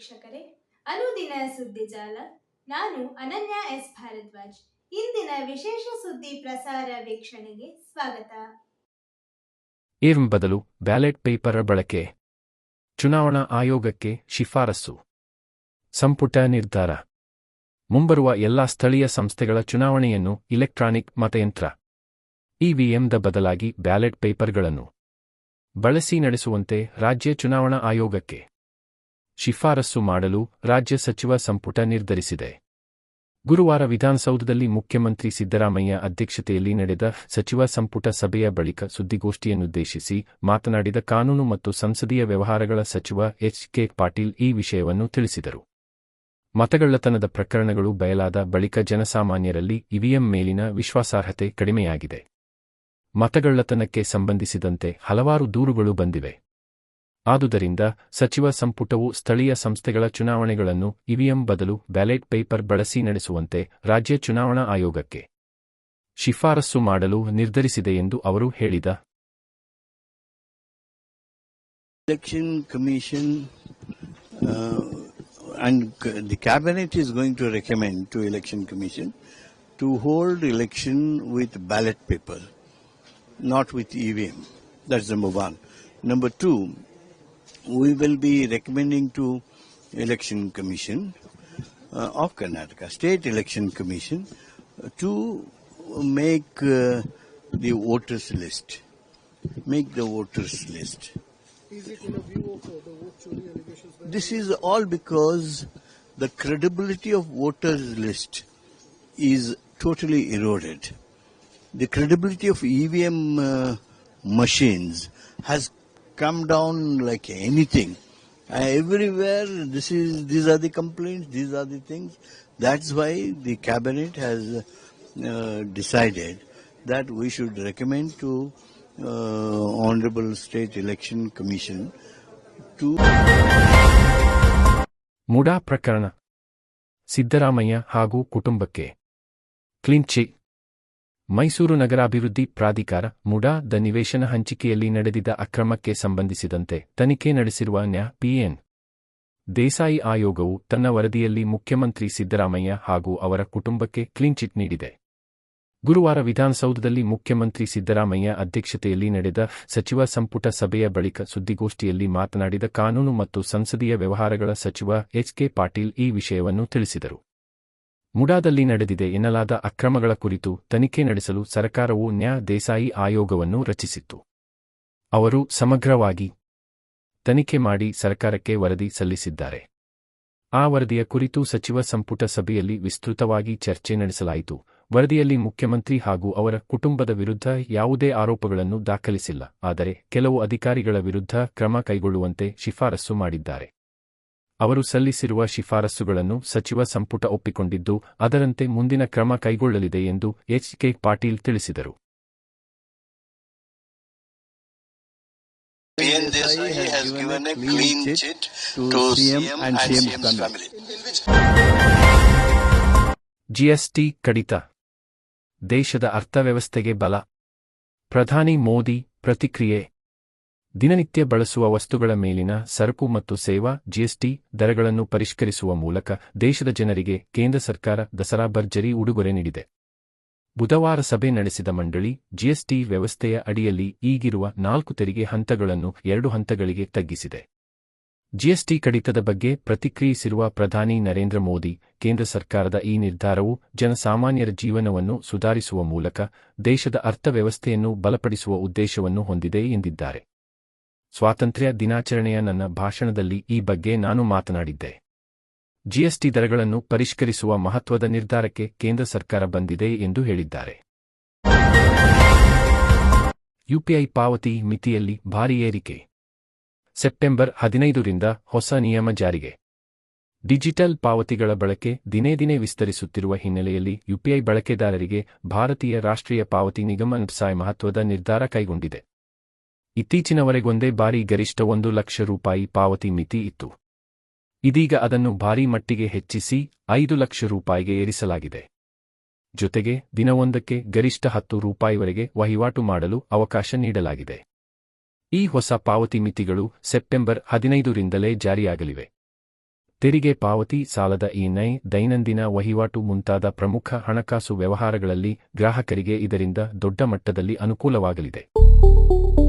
ವೀಕ್ಷಕರೇ, ಅನುದಿನ ಸುದ್ದಿ ಜಾಲ. ನಾನು ಅನನ್ಯ ಎಸ್. ಭಾರದ್ವಾಜ್. ಇಂದಿನ ವಿಶೇಷ ಸುದ್ದಿ ಪ್ರಸಾರ ವೀಕ್ಷಣೆಗೆ ಸ್ವಾಗತ. ಇರ್ಮ್ ಬದಲು ಬ್ಯಾಲೆಟ್ ಪೇಪರ್ ಬಳಕೆ. ಚುನಾವಣಾ ಆಯೋಗಕ್ಕೆ ಶಿಫಾರಸು. ಸಂಪುಟ ನಿರ್ಧಾರ. ಮುಂಬರುವ ಎಲ್ಲಾ ಸ್ಥಳೀಯ ಸಂಸ್ಥೆಗಳ ಚುನಾವಣೆಯನ್ನು ಇಲೆಕ್ಟ್ರಾನಿಕ್ ಮತಯಂತ್ರ. ಇವಿಎಂದ ಬದಲಾಗಿ ಬ್ಯಾಲೆಟ್ ಪೇಪರ್ಗಳನ್ನು. ಬಳಸಿ ನಡೆಸುವಂತೆ ರಾಜ್ಯ ಚುನಾವಣಾ ಆಯೋಗಕ್ಕೆ. ಶಿಫಾರಸು ಮಾಡಲು ರಾಜ್ಯ ಸಚಿವ ಸಂಪುಟ ನಿರ್ಧರಿಸಿದೆ. ಗುರುವಾರ ವಿಧಾನಸೌಧದಲ್ಲಿ ಮುಖ್ಯಮಂತ್ರಿ ಸಿದ್ದರಾಮಯ್ಯ ಅಧ್ಯಕ್ಷತೆಯಲ್ಲಿ ನಡೆದ ಸಚಿವ ಸಂಪುಟ ಸಭೆಯ ಬಳಿಕ ಸುದ್ದಿಗೋಷ್ಠಿಯನ್ನುದ್ದೇಶಿಸಿ ಮಾತನಾಡಿದ ಕಾನೂನು ಮತ್ತು ಸಂಸದೀಯ ವ್ಯವಹಾರಗಳ ಸಚಿವ ಎಚ್ ಕೆ ಪಾಟೀಲ್ ಈ ವಿಷಯವನ್ನು ತಿಳಿಸಿದರು. ಮತಗಳ್ಳತನದ ಪ್ರಕರಣಗಳು ಬಯಲಾದ ಬಳಿಕ ಜನಸಾಮಾನ್ಯರಲ್ಲಿ ಇವಿಎಂ ಮೇಲಿನ ವಿಶ್ವಾಸಾರ್ಹತೆ ಕಡಿಮೆಯಾಗಿದೆ. ಮತಗಳ್ಳತನಕ್ಕೆ ಸಂಬಂಧಿಸಿದಂತೆ ಹಲವಾರು ದೂರುಗಳು ಬಂದಿವೆ. ಆದುದರಿಂದ ಸಚಿವ ಸಂಪುಟವು ಸ್ಥಳೀಯ ಸಂಸ್ಥೆಗಳ ಚುನಾವಣೆಗಳನ್ನು ಇವಿಎಂ ಬದಲು ಬ್ಯಾಲೆಟ್ ಪೇಪರ್ ಬಳಸಿ ನಡೆಸುವಂತೆ ರಾಜ್ಯ ಚುನಾವಣಾ ಆಯೋಗಕ್ಕೆ ಶಿಫಾರಸು ಮಾಡಲು ನಿರ್ಧರಿಸಿದೆ ಎಂದು ಅವರು ಹೇಳಿದ Election commission uh, and cabinet is going to recommend to Election Commission to hold election with ballot paper, not with EVM. That's number one. Number two, we will be recommending to Election Commission uh, of Karnataka, State Election Commission, to make uh, the voters list. Make the voters list. Is it in a view of uh, the vote chori allegations? This is all because the credibility of voters list is totally eroded. The credibility of EVM uh, machines has come down like anything. Uh, everywhere, this is these are the complaints, these are the things. That's why the cabinet has uh, decided that we should recommend to uh, Honorable State Election Commission to MUDA ಪ್ರಕರಣ ಸಿದ್ದರಾಮಯ್ಯ ಹಾಗೂ ಕುಟುಂಬಕ್ಕೆ ಕ್ಲಿಂಚಿ ಮೈಸೂರು ನಗರಾಭಿವೃದ್ಧಿ ಪ್ರಾಧಿಕಾರ ಮುಡಾದ ನಿವೇಶನ ಹಂಚಿಕೆಯಲ್ಲಿ ನಡೆದಿದ ಅಕ್ರಮಕ್ಕೆ ಸಂಬಂಧಿಸಿದಂತೆ ತನಿಖೆ ನಡೆಸಿರುವ ನ್ಯಾ ಪಿಎನ್. ದೇಸಾಯಿ ಆಯೋಗವು ತನ್ನ ವರದಿಯಲ್ಲಿ ಮುಖ್ಯಮಂತ್ರಿ ಸಿದ್ದರಾಮಯ್ಯ ಹಾಗೂ ಅವರ ಕುಟುಂಬಕ್ಕೆ ಕ್ಲೀನ್ಚಿಟ್ ನೀಡಿದೆ. ಗುರುವಾರ ವಿಧಾನಸೌಧದಲ್ಲಿ ಮುಖ್ಯಮಂತ್ರಿ ಸಿದ್ದರಾಮಯ್ಯ ಅಧ್ಯಕ್ಷತೆಯಲ್ಲಿ ನಡೆದ ಸಚಿವ ಸಂಪುಟ ಸಭೆಯ ಬಳಿಕ ಸುದ್ದಿಗೋಷ್ಠಿಯಲ್ಲಿ ಮಾತನಾಡಿದ ಕಾನೂನು ಮತ್ತು ಸಂಸದೀಯ ವ್ಯವಹಾರಗಳ ಸಚಿವ ಎಚ್ ಕೆ ಪಾಟೀಲ್ ಈ ವಿಷಯವನ್ನು ತಿಳಿಸಿದರು. ಮುಡಾದಲ್ಲಿ ನಡೆದಿದೆ ಎನ್ನಲಾದ ಅಕ್ರಮಗಳ ಕುರಿತು ತನಿಖೆ ನಡೆಸಲು ಸರ್ಕಾರವು ನ್ಯಾ ದೇಸಾಯಿ ಆಯೋಗವನ್ನು ರಚಿಸಿತ್ತು. ಅವರು ಸಮಗ್ರವಾಗಿ ತನಿಖೆ ಮಾಡಿ ಸರ್ಕಾರಕ್ಕೆ ವರದಿ ಸಲ್ಲಿಸಿದ್ದಾರೆ. ಆ ವರದಿಯ ಕುರಿತು ಸಚಿವ ಸಂಪುಟ ಸಭೆಯಲ್ಲಿ ವಿಸ್ತೃತವಾಗಿ ಚರ್ಚೆ ನಡೆಸಲಾಯಿತು. ವರದಿಯಲ್ಲಿ ಮುಖ್ಯಮಂತ್ರಿ ಹಾಗೂ ಅವರ ಕುಟುಂಬದ ವಿರುದ್ಧ ಯಾವುದೇ ಆರೋಪಗಳನ್ನು ದಾಖಲಿಸಿಲ್ಲ, ಆದರೆ ಕೆಲವು ಅಧಿಕಾರಿಗಳ ವಿರುದ್ಧ ಕ್ರಮ ಕೈಗೊಳ್ಳುವಂತೆ ಶಿಫಾರಸು ಮಾಡಿದ್ದಾರೆ. ಅವರು ಸಲ್ಲಿಸಿರುವ ಶಿಫಾರಸುಗಳನ್ನು ಸಚಿವ ಸಂಪುಟ ಒಪ್ಪಿಕೊಂಡಿದ್ದು ಅದರಂತೆ ಮುಂದಿನ ಕ್ರಮ ಕೈಗೊಳ್ಳಲಿದೆ ಎಂದು ಎಚ್ ಕೆ ಪಾಟೀಲ್ ತಿಳಿಸಿದರು. ಜಿಎಸ್ಟಿ ಕಡಿತ. ದೇಶದ ಅರ್ಥವ್ಯವಸ್ಥೆಗೆ ಬಲ. ಪ್ರಧಾನಿ ಮೋದಿ ಪ್ರತಿಕ್ರಿಯೆ. ದಿನನಿತ್ಯ ಬಳಸುವ ವಸ್ತುಗಳ ಮೇಲಿನ ಸರಕು ಮತ್ತು ಸೇವಾ ಜಿಎಸ್ಟಿ ದರಗಳನ್ನು ಪರಿಷ್ಕರಿಸುವ ಮೂಲಕ ದೇಶದ ಜನರಿಗೆ ಕೇಂದ್ರ ಸರ್ಕಾರ ದಸರಾ ಭರ್ಜರಿ ಉಡುಗೊರೆ ನೀಡಿದೆ. ಬುಧವಾರ ಸಭೆ ನಡೆಸಿದ ಮಂಡಳಿ ಜಿಎಸ್ಟಿ ವ್ಯವಸ್ಥೆಯ ಅಡಿಯಲ್ಲಿ ಈಗಿರುವ ನಾಲ್ಕು ತೆರಿಗೆ ಹಂತಗಳನ್ನು ಎರಡು ಹಂತಗಳಿಗೆ ತಗ್ಗಿಸಿದೆ. ಜಿಎಸ್ಟಿ ಕಡಿತದ ಬಗ್ಗೆ ಪ್ರತಿಕ್ರಿಯಿಸಿರುವ ಪ್ರಧಾನಿ ನರೇಂದ್ರ ಮೋದಿ, ಕೇಂದ್ರ ಸರ್ಕಾರದ ಈ ನಿರ್ಧಾರವು ಜನಸಾಮಾನ್ಯರ ಜೀವನವನ್ನು ಸುಧಾರಿಸುವ ಮೂಲಕ ದೇಶದ ಅರ್ಥವ್ಯವಸ್ಥೆಯನ್ನು ಬಲಪಡಿಸುವ ಉದ್ದೇಶವನ್ನು ಹೊಂದಿದೆ ಎಂದಿದ್ದಾರೆ. ಸ್ವಾತಂತ್ರ್ಯ ದಿನಾಚರಣೆಯ ನನ್ನ ಭಾಷಣದಲ್ಲಿ ಈ ಬಗ್ಗೆ ನಾನು ಮಾತನಾಡಿದ್ದೆ. ಜಿಎಸ್ಟಿ ದರಗಳನ್ನು ಪರಿಷ್ಕರಿಸುವ ಮಹತ್ವದ ನಿರ್ಧಾರಕ್ಕೆ ಕೇಂದ್ರ ಸರ್ಕಾರ ಬಂದಿದೆ ಎಂದು ಹೇಳಿದ್ದಾರೆ. ಯುಪಿಐ ಪಾವತಿ ಮಿತಿಯಲ್ಲಿ ಭಾರಿ ಏರಿಕೆ. ಸೆಪ್ಟೆಂಬರ್ ಹದಿನೈದರಿಂದ ಹೊಸ ನಿಯಮ ಜಾರಿಗೆ. ಡಿಜಿಟಲ್ ಪಾವತಿಗಳ ಬಳಕೆ ದಿನೇ ದಿನೇ ವಿಸ್ತರಿಸುತ್ತಿರುವ ಹಿನ್ನೆಲೆಯಲ್ಲಿ ಯುಪಿಐ ಬಳಕೆದಾರರಿಗೆ ಭಾರತೀಯ ರಾಷ್ಟ್ರೀಯ ಪಾವತಿ ನಿಗಮ ಸಾಯ್ ಮಹತ್ವದ ನಿರ್ಧಾರ ಕೈಗೊಂಡಿದೆ. ಇತ್ತೀಚಿನವರೆಗೊಂದೇ ಬಾರಿ ಗರಿಷ್ಠ ಒಂದು ಲಕ್ಷ ರೂಪಾಯಿ ಪಾವತಿ ಮಿತಿ ಇತ್ತು. ಇದೀಗ ಅದನ್ನು ಭಾರೀ ಮಟ್ಟಿಗೆ ಹೆಚ್ಚಿಸಿ ಐದು ಲಕ್ಷ ರೂಪಾಯಿಗೆ ಏರಿಸಲಾಗಿದೆ. ಜೊತೆಗೆ ದಿನವೊಂದಕ್ಕೆ ಗರಿಷ್ಠ ಹತ್ತು ರೂಪಾಯಿವರೆಗೆ ವಹಿವಾಟು ಮಾಡಲು ಅವಕಾಶ ನೀಡಲಾಗಿದೆ. ಈ ಹೊಸ ಪಾವತಿ ಮಿತಿಗಳು ಸೆಪ್ಟೆಂಬರ್ ಹದಿನೈದರಿಂದಲೇ ಜಾರಿಯಾಗಲಿವೆ. ತೆರಿಗೆ ಪಾವತಿ ಸಾಲದ ಈ ನೈ ದೈನಂದಿನ ವಹಿವಾಟು ಮುಂತಾದ ಪ್ರಮುಖ ಹಣಕಾಸು ವ್ಯವಹಾರಗಳಲ್ಲಿ ಗ್ರಾಹಕರಿಗೆ ಇದರಿಂದ ದೊಡ್ಡ ಮಟ್ಟದಲ್ಲಿ ಅನುಕೂಲವಾಗಲಿದೆ.